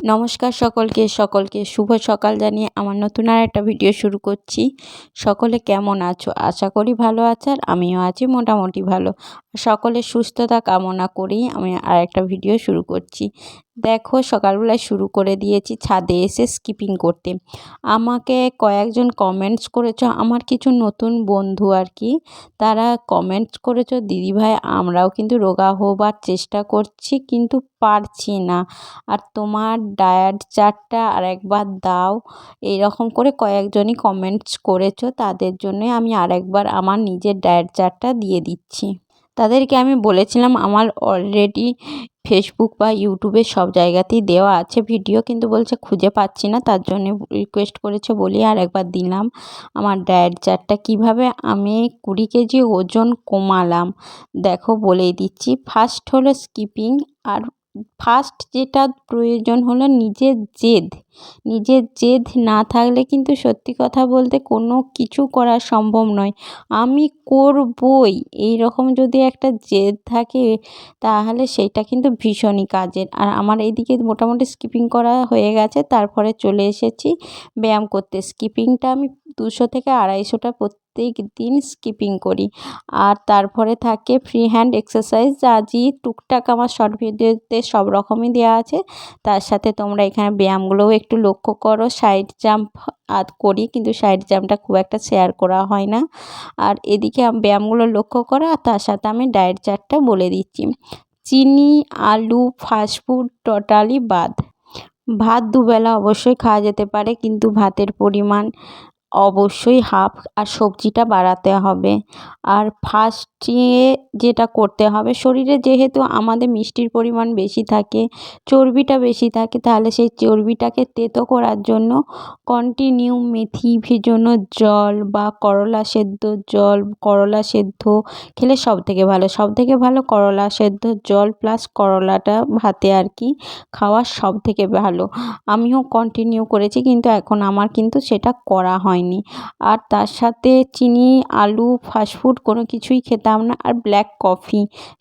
নমস্কার সকলকে সকলকে শুভ সকাল জানিয়ে আমার নতুন আর একটা ভিডিও শুরু করছি। সকলে কেমন আছো? আশা করি ভালো আছে আর আমিও আছি মোটামুটি ভালো। সকলে সুস্থতা কামনা করেই আমি আর একটা ভিডিও শুরু করছি। দেখো, সকালবেলায় শুরু করে দিয়েছি ছাদে এসে স্কিপিং করতে। আমাকে কয়েকজন কমেন্টস করেছ, আমার কিছু নতুন বন্ধু আর কি, তারা কমেন্টস করেছ দিদিভাই আমরাও কিন্তু রোগা হবার চেষ্টা করছি, কিন্তু পারছি না। আর তোমার ডায়েট চার্টটা আর একবার দাও। এইরকম করে কয়েকজনই কমেন্টস করেছ, তাদের জন্যে আমি আরেকবার আমার নিজের ডায়েট চার্টটা দিয়ে দিচ্ছি। তাদেরকে আমি বলেছিলাম, আমার অলরেডি ফেসবুক বা ইউটিউবে সব জায়গাতেই দেওয়া আছে ভিডিও কিন্তু বলছে খুঁজে পাচ্ছি না, তার জন্য রিকোয়েস্ট করেছে বলি, আর একবার দিলাম, আমার ডায়েট চারটা কীভাবে আমি কুড়ি কেজি ওজন কমালাম? দেখো বলেই দিচ্ছি ফার্স্ট হলো স্কিপিং আর ফার্স্ট যেটা প্রয়োজন হলো নিজের জেদ। নিজের জেদ না থাকলে কিন্তু সত্যি কথা বলতে কোনো কিছু করা সম্ভব নয়। আমি করবই। এই রকম যদি একটা জেদ থাকে, তাহলে সেইটা কিন্তু ভীষণই কাজের। আর আমার এইদিকে মোটামুটি স্কিপিং করা হয়ে গেছে। তারপরে চলে এসেছি ব্যায়াম করতে। স্কিপিংটা আমি দুশো থেকে আড়াইশোটা প্রত্যেক দিন স্কিপিং করি। আর তারপরে থাকে ফ্রি হ্যান্ড এক্সারসাইজ আজই টুকটাক আমার শর্ট ভিডিওতে সব রকমই দেওয়া আছে। তার সাথে তোমরা এখানে ব্যায়ামগুলোও একটু লক্ষ্য করো। সাইড জাম্প আর করি, কিন্তু সাইড জাম্পটা খুব একটা শেয়ার করা হয় না। আর এদিকে ব্যায়ামগুলো লক্ষ্য করো, আর তার সাথে আমি ডায়েট চার্টটা বলে দিচ্ছি। চিনি, আলু ফাস্টফুড টোটালি বাদ। ভাত দুবেলা অবশ্যই খাওয়া যেতে পারে, কিন্তু ভাতের পরিমাণ অবশ্যই হাফ আর সবজিটা বাড়াতে হবে। আর ফার্স্টে যেটা করতে হবে, শরীরে যেহেতু আমাদের মিষ্টির পরিমাণ বেশি থাকে, চর্বিটা বেশি থাকে, তাহলে সেই চর্বিটাকে তেতো করার জন্য কন্টিনিউ মেথি ভেজানো জল বা করলা সেদ্ধ জল, করলা সেদ্ধ খেলে সব থেকে ভালো। সব থেকে ভালো করলা সেদ্ধ জল প্লাস করলাটা ভাতে আর কি খাওয়া সব থেকে ভালো। আমিও কন্টিনিউ করেছি, কিন্তু এখন আমার কিন্তু সেটা করা হয়নি। আর তার সাথে চিনি, আলু ফাস্টফুড কোনো কিছুই খেতাম না। আর ব্ল্যাক কফি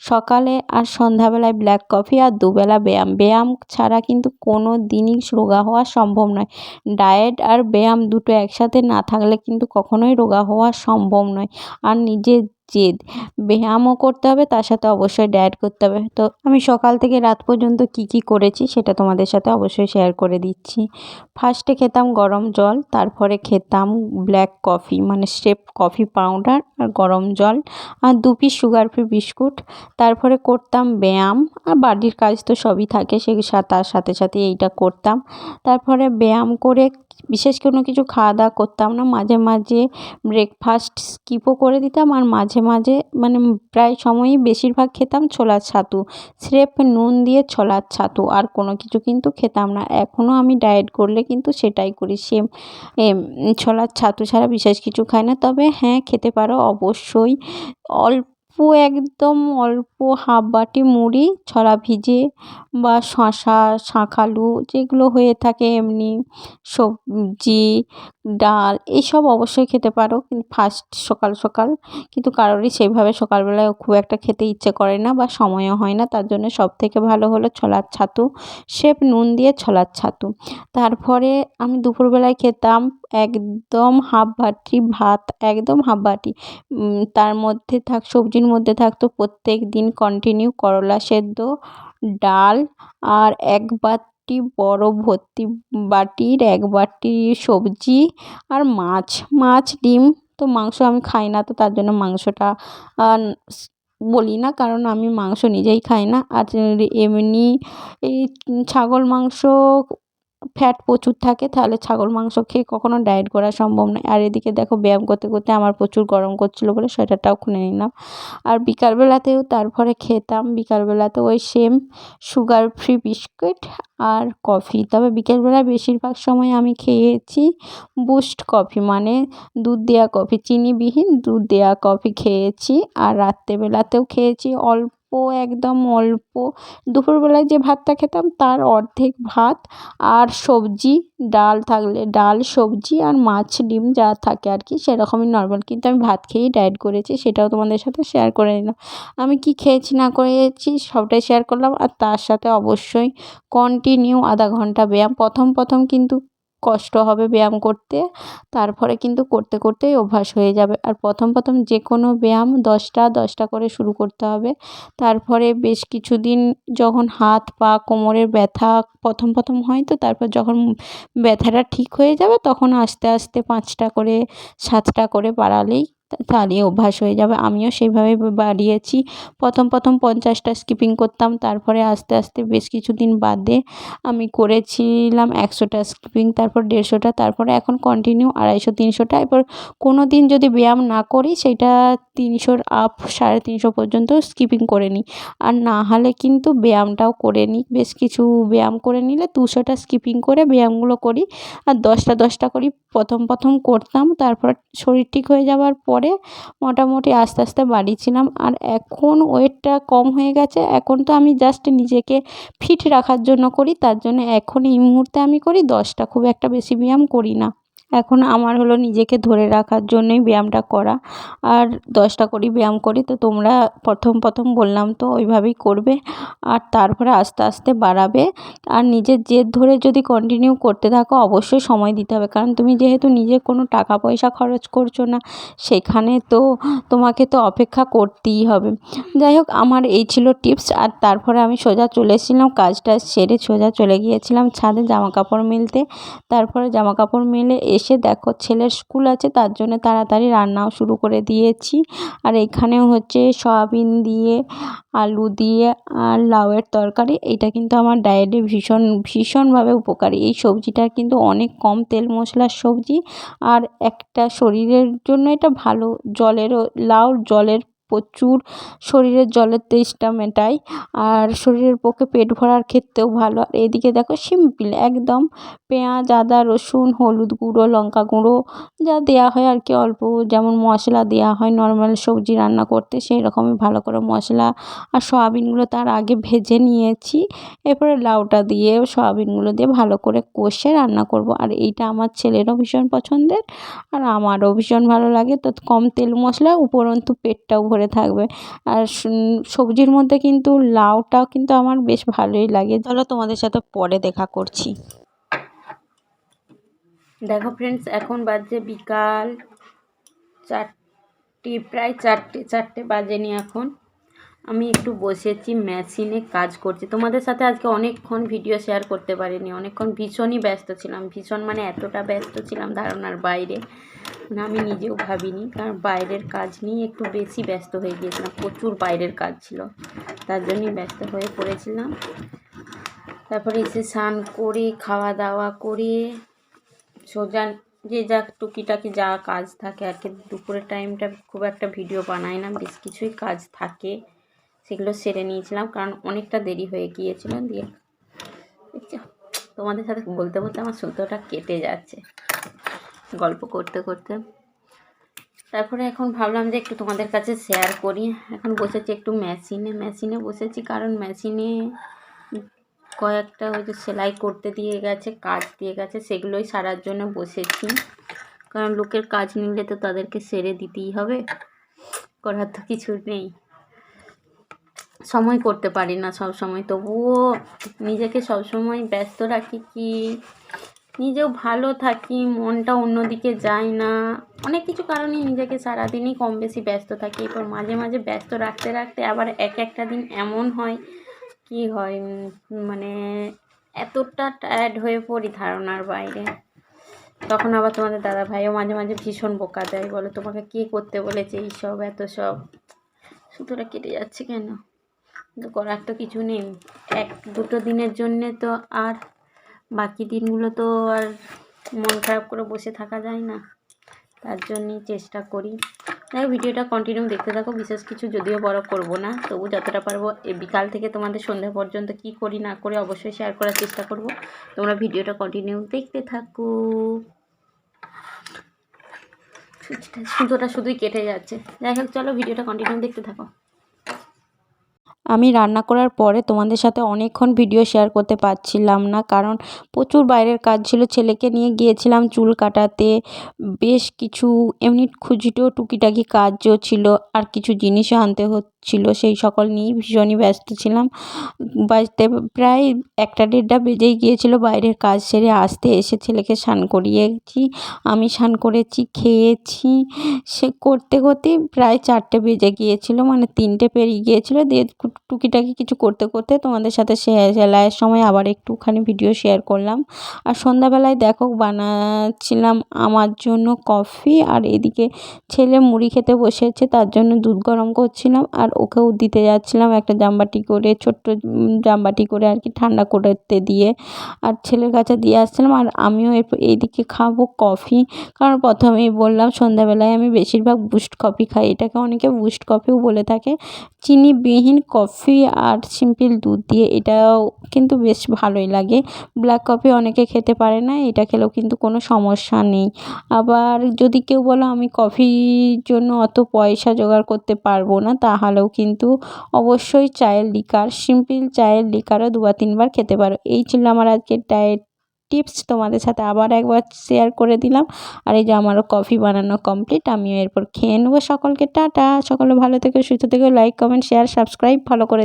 সকালে আর সন্ধ্যাবেলায় ব্ল্যাক কফি আর দুবেলা ব্যায়াম। ব্যায়াম ছাড়া কিন্তু কোনো দিনই রোগা হওয়া সম্ভব নয়। ডায়েট আর ব্যায়াম দুটো একসাথে না থাকলে কিন্তু কখনোই রোগা হওয়া সম্ভব নয়। আর নিজের জেদ ব্যায়ামও করতে হবে, তার সাথে অবশ্যই ডায়েট করতে হবে। তো আমি সকাল থেকে রাত পর্যন্ত কি কি করেছি সেটা তোমাদের সাথে অবশ্যই শেয়ার করে দিচ্ছি। ফার্স্টে খেতাম গরম জল, তারপরে খেতাম ব্ল্যাক কফি মানে স্টেপ কফি পাউডার আর গরম জল আর দু পিস সুগার ফ্রি বিস্কুট তারপরে করতাম ব্যায়াম, আর বাড়ির কাজ তো সবই থাকে, সে তার সাথে সাথে এইটা করতাম। তারপরে ব্যায়াম করে বিশেষ কোনো কিছু খাওয়া দাওয়া করতাম না। মাঝে মাঝে ব্রেকফাস্ট স্কিপও করে দিতাম আর মাঝে মাঝে মানে প্রায় সময়ই বেশিরভাগ খেতাম ছোলার ছাতু। স্রেফ নুন দিয়ে ছোলার ছাতু আর কোনো কিছু কিন্তু খেতাম না। এখনও আমি ডায়েট করলে কিন্তু সেটাই করি। সেম ছোলার ছাতু ছাড়া বিশেষ কিছু খাই না। তবে হ্যাঁ খেতে পারো অবশ্যই। অল্প একদম অল্প হাফ বাটি মুড়ি, ছড়া ভিজে বা শশা শাঁকালু যেগুলো হয়ে থাকে এমনি, সবজি, ডাল এইসব অবশ্যই খেতে পারো। কিন্তু ফার্স্ট সকাল সকাল, কিন্তু কারোরই সেইভাবে সকালবেলায় খুব একটা খেতে ইচ্ছে করে না বা সময়ও হয় না। তার জন্য সব থেকে ভালো হলো ছোলার ছাতু সেপ নুন দিয়ে ছোলার ছাতু। তারপরে আমি দুপুরবেলায় খেতাম একদম হাফ বাটি ভাত, একদম হাফ বাটি। তার মধ্যে থাক, সবজির মধ্যে থাকতো প্রত্যেক দিন কন্টিনিউ করলা সেদ্ধ ডাল আর এক বাটি বড় ভর্তি বাটির এক বাটি সবজি আর মাছ মাছ, ডিম। তো মাংস আমি খাই না, তো তার জন্য মাংসটা বলি না, কারণ আমি মাংস নিজেই খাই না। আর এমনি এই ছাগল মাংস ফ্যাট প্রচুর থাকে, তাহলে ছাগল মাংস খেয়ে কখনো ডায়েট করা সম্ভব নয়। আর এদিকে দেখো ব্যায়াম করতে করতে আমার প্রচুর গরম করছিল বলে সোয়েটারটাও খুলে নিলাম। আর বিকালবেলাতেও তারপরে খেতাম। বিকালবেলাতে ওই সেম সুগার ফ্রি বিস্কুট আর কফি। তবে বিকেলবেলা বেশিরভাগ সময় আমি খেয়েছি বুস্ট কফি মানে দুধ দেওয়া কফি। চিনিবিহীন দুধ দেওয়া কফি খেয়েছি। আর রাত্রেবেলাতেও খেয়েছি অল্প একদম অল্প। দুপুরবেলায় যে ভাতটা খেতাম তার অর্ধেক ভাত আর সবজি, ডাল থাকলে ডাল, সবজি আর মাছ, ডিম যা থাকে আর কি সেরকমই নর্মাল কিন্তু আমি ভাত খেয়েই ডায়েট করেছি, সেটাও তোমাদের সাথে শেয়ার করে নিলাম। আমি কি খেয়েছি, না করেছি সবটাই শেয়ার করলাম আর তার সাথে অবশ্যই কন্টিনিউ আধা ঘণ্টা ব্যায়াম। প্রথম প্রথম কিন্তু কষ্ট হবে ব্যায়াম করতে, তারপরে কিন্তু করতে করতেই অভ্যাস হয়ে যাবে। আর প্রথম প্রথম যে কোনো ব্যায়াম দশটা দশটা করে শুরু করতে হবে। তারপরে বেশ কিছুদিন যখন হাত পা, কোমরের ব্যথা প্রথম প্রথম হয় তো, তারপর যখন ব্যথাটা ঠিক হয়ে যাবে তখন আস্তে আস্তে পাঁচটা করে, সাতটা করে বাড়ালেই তাহলেই অভ্যাস হয়ে যাবে। আমিও সেইভাবে বাড়িয়েছি। প্রথম প্রথম পঞ্চাশটা স্কিপিং করতাম। তারপরে আস্তে আস্তে বেশ কিছুদিন বাদে আমি করেছিলাম একশোটা স্কিপিং তারপর দেড়শোটা, তারপরে এখন কন্টিনিউ আড়াইশো, তিনশোটা। এরপর কোনো দিন যদি ব্যায়াম না করি সেইটা তিনশোর আপ সাড়ে তিনশো পর্যন্ত স্কিপিং করে নিই। আর না হলে কিন্তু ব্যায়ামটাও করে নিই। বেশ কিছু ব্যায়াম করে নিলে দুশোটা স্কিপিং করে ব্যায়ামগুলো করি। আর দশটা দশটা করি। প্রথম প্রথম করতাম। তারপর শরীর ঠিক হয়ে যাওয়ার পরে মোটামুটি আস্তে আস্তে বাড়িয়েছিলাম আর এখন ওয়েটটা কম হয়ে গেছে। এখন তো আমি জাস্ট নিজেকে ফিট রাখার জন্য করি। তার জন্য এখন এই মুহূর্তে আমি করি। দশটা খুব একটা বেশি ব্যায়াম করি না। এখন আমার হলো নিজেকে ধরে রাখার জন্যই ব্যায়ামটা করা। আর দশটা করি ব্যায়াম করি, তো তোমরা প্রথম প্রথম বললাম তো ওইভাবেই করবে। আর তারপরে আস্তে আস্তে বাড়াবে। আর নিজের জেদ ধরে যদি কন্টিনিউ করতে থাকো, অবশ্যই সময় দিতে হবে। কারণ তুমি যেহেতু নিজে কোনো টাকা পয়সা খরচ করছ না, সেখানে তো তোমাকে তো অপেক্ষা করতেই হবে। যাই হোক, আমার এই ছিল টিপস আর তারপরে আমি সোজা চলে এসেছিলাম, কাজটা সেরে সোজা চলে গিয়েছিলাম ছাদে জামা কাপড় মেলতে। তারপরে জামা কাপড় মেলে এসে দেখো ছেলের স্কুল আছে, তার জন্য তাড়াতাড়ি রান্নাও শুরু করে দিয়েছি। আর এখানেও হচ্ছে সয়াবিন দিয়ে, আলু দিয়ে আর লাউয়ের তরকারি। এটা কিন্তু আমার ডায়েটে ভীষণ, ভীষণভাবে উপকারী। এই সবজিটা কিন্তু অনেক কম তেল মশলার সবজি। আর একটা শরীরের জন্য এটা ভালো। জলেরও লাউ জলের প্রচুর শরীরের জলের তেষ্টা মেটায় আর শরীরের পক্ষে পেট ভরার ক্ষেত্রেও ভালো। আর এদিকে দেখো সিম্পল, একদম পেঁয়াজ, আদা, রসুন, হলুদ গুঁড়ো, লঙ্কা গুঁড়ো যা দেওয়া হয় আর কি অল্প। যেমন মশলা দেওয়া হয়, নর্মাল সবজি রান্না করতে সেই রকমই ভালো করে মশলা আর সয়াবিনগুলো তার আগে ভেজে নিয়েছি। এরপরে লাউটা দিয়ে সয়াবিনগুলো দিয়ে ভালো করে কষে রান্না করব। আর এইটা আমার ছেলেরও ভীষণ পছন্দের আর আমারও ভীষণ ভালো লাগে। তো কম তেল মশলা, উপরন্তু পেটটাও ভরে থাকবে। আর সবজির মধ্যে কিন্তু লাউটাও কিন্তু আমার বেশ ভালোই লাগে। চলো তোমাদের সাথে পরে দেখা করছি। দেখো ফ্রেন্ডস এখন বাজে বিকাল চারটে, প্রায় চারটে চারটে বাজেনি এখন। আমি একটু বসেছি মেশিনে কাজ করছি। তোমাদের সাথে আজকে অনেকক্ষণ ভিডিও শেয়ার করতে পারিনি, অনেকক্ষণ ভীষণই ব্যস্ত ছিলাম। ভীষণ মানে এতটা ব্যস্ত ছিলাম ধারণার বাইরে মানে আমি নিজেও ভাবিনি, কারণ বাইরের কাজ নিয়ে একটু বেশি ব্যস্ত হয়ে গিয়েছিলাম। প্রচুর বাইরের কাজ ছিল, তার জন্যই ব্যস্ত হয়ে পড়েছিলাম। তারপরে এসে স্নান করে খাওয়া দাওয়া করে, সোজা যে যা টুকিটাকি যা কাজ থাকে আর কি, দুপুরের টাইমটা খুব একটা ভিডিও বানাই না, বেশ কিছুই কাজ থাকে। সেগুলো সেরে নিয়েছিলাম, কারণ অনেকটা দেরি হয়ে গিয়েছিল দিয়ে। তোমাদের সাথে বলতে বলতে আমার সুতোটা কেটে যাচ্ছে গল্প করতে করতে। তারপরে এখন ভাবলাম যে একটু তোমাদের কাছে শেয়ার করি। এখন বসেছি একটু মেশিনে মেশিনে বসেছি কারণ মেশিনে কয়েকটা ওই যে সেলাই করতে দিয়ে গেছে, কাজ দিয়ে গেছে, সেগুলোই সারার জন্য বসেছি। কারণ লোকের কাজ নিলে তো তাদেরকে সেরে দিতেই হবে, করার তো কিছু নেই। সময় করতে পারি না সব সময় তবুও নিজেকে সব সময় ব্যস্ত রাখি কি, নিজেও ভালো থাকি, মনটা অন্যদিকে যায় না। অনেক কিছু কারণে নিজেকে সারাদিনই কম বেশি ব্যস্ত থাকি। এরপর মাঝে মাঝে ব্যস্ত রাখতে রাখতে আবার এক একটা দিন এমন হয়, কি হয় মানে এতটা টায়ার্ড হয়ে পড়ি ধারণার বাইরে। তখন আবার তোমাদের দাদা ভাইও মাঝে মাঝে ভীষণ বোকা দেয়, বলো তোমাকে কে করতে বলেছে এইসব, এত সব। সুতোটা কেটে যাচ্ছে কেন? করার তো কিছু নেই। এক, দুটো দিনের জন্যে তো আর বাকি দিনগুলো তো আর মন খারাপ করে বসে থাকা যায় না। তার জন্যই চেষ্টা করি। যাই ভিডিওটা কন্টিনিউ দেখতে থাকো। বিশেষ কিছু যদিও বড় করব না, তবু যতটা পারব বিকাল থেকে তোমাদের সন্ধ্যা পর্যন্ত কি করি না করে অবশ্যই শেয়ার করার চেষ্টা করব। তোমরা ভিডিওটা কন্টিনিউ দেখতে থাকো। সুতোটা শুধুই কেটে যাচ্ছে। যাই হোক, চলো ভিডিওটা কন্টিনিউ দেখতে থাকো। আমি রান্না করার পরে তোমাদের সাথে অনেকক্ষণ ভিডিও শেয়ার করতে পারছিলাম না, কারণ প্রচুর বাইরের কাজ ছিল। ছেলেকে নিয়ে গিয়েছিলাম চুল কাটাতে। বেশ কিছু এমনি খুচরো টুকিটাকি কাজও ছিল, আর কিছু জিনিসও আনতে হচ্ছিল। সেই সকল নিয়েই ভীষণই ব্যস্ত ছিলাম। বাজতে প্রায় একটা দেড়টা বেজেই গিয়েছিল বাইরের কাজ সেরে। আসতে এসে ছেলেকে স্নান করিয়েছি, আমি স্নান করেছি, খেয়েছি। সে করতে করতে প্রায় চারটে বেজে গিয়েছিল মানে তিনটে পেরিয়ে গিয়েছিল। দিয়ে টুকিটাকি কিছু করতে করতে তোমাদের সাথে সেলাইয়ের সময় আবার একটুখানি ভিডিও শেয়ার করলাম। আর সন্ধ্যাবেলায় দেখো বানাচ্ছিলাম আমার জন্য কফি আর এদিকে ছেলে মুড়ি খেতে বসেছে, তার জন্য দুধ গরম করছিলাম, আর ওকেও দিতে যাচ্ছিলাম একটা জামবাটি করে, ছোট্ট জামবাটি করে আর কি ঠান্ডা করতে দিয়ে। আর ছেলের কাছে দিয়ে আসছিলাম, আর আমিও এইদিকে খাব কফি কারণ প্রথমেই বললাম সন্ধ্যাবেলায় আমি বেশিরভাগ বুস্ট কফি খাই। এটাকে অনেকে বুস্ট কফিও বলে থাকে। চিনিবিহীন কফি আর সিম্পল দুধ দিয়ে এটাও কিন্তু বেশ ভালোই লাগে। ব্ল্যাক কফি অনেকে খেতে পারে না, এটা খেলেও কিন্তু কোনো সমস্যা নেই। আবার যদি কেউ বলো আমি কফির জন্য অত পয়সা জোগাড় করতে পারব না, তাহলেও কিন্তু অবশ্যই চায়ের লিকার সিম্পল চায়ের লিকারও দুবার তিনবার খেতে পারো। এই ছিল আমার আজকের ডায়েট টিপস তোমাদের সাথে আবার একবার শেয়ার করে দিলাম। আর এই যে আমারও কফি বানানো কমপ্লিট আমিও এরপর খেয়ে নেব সকলকে। টাটা, সকলে ভালো থেকে, সুস্থ থেকে লাইক কমেন্ট শেয়ার সাবস্ক্রাইব ভালো করে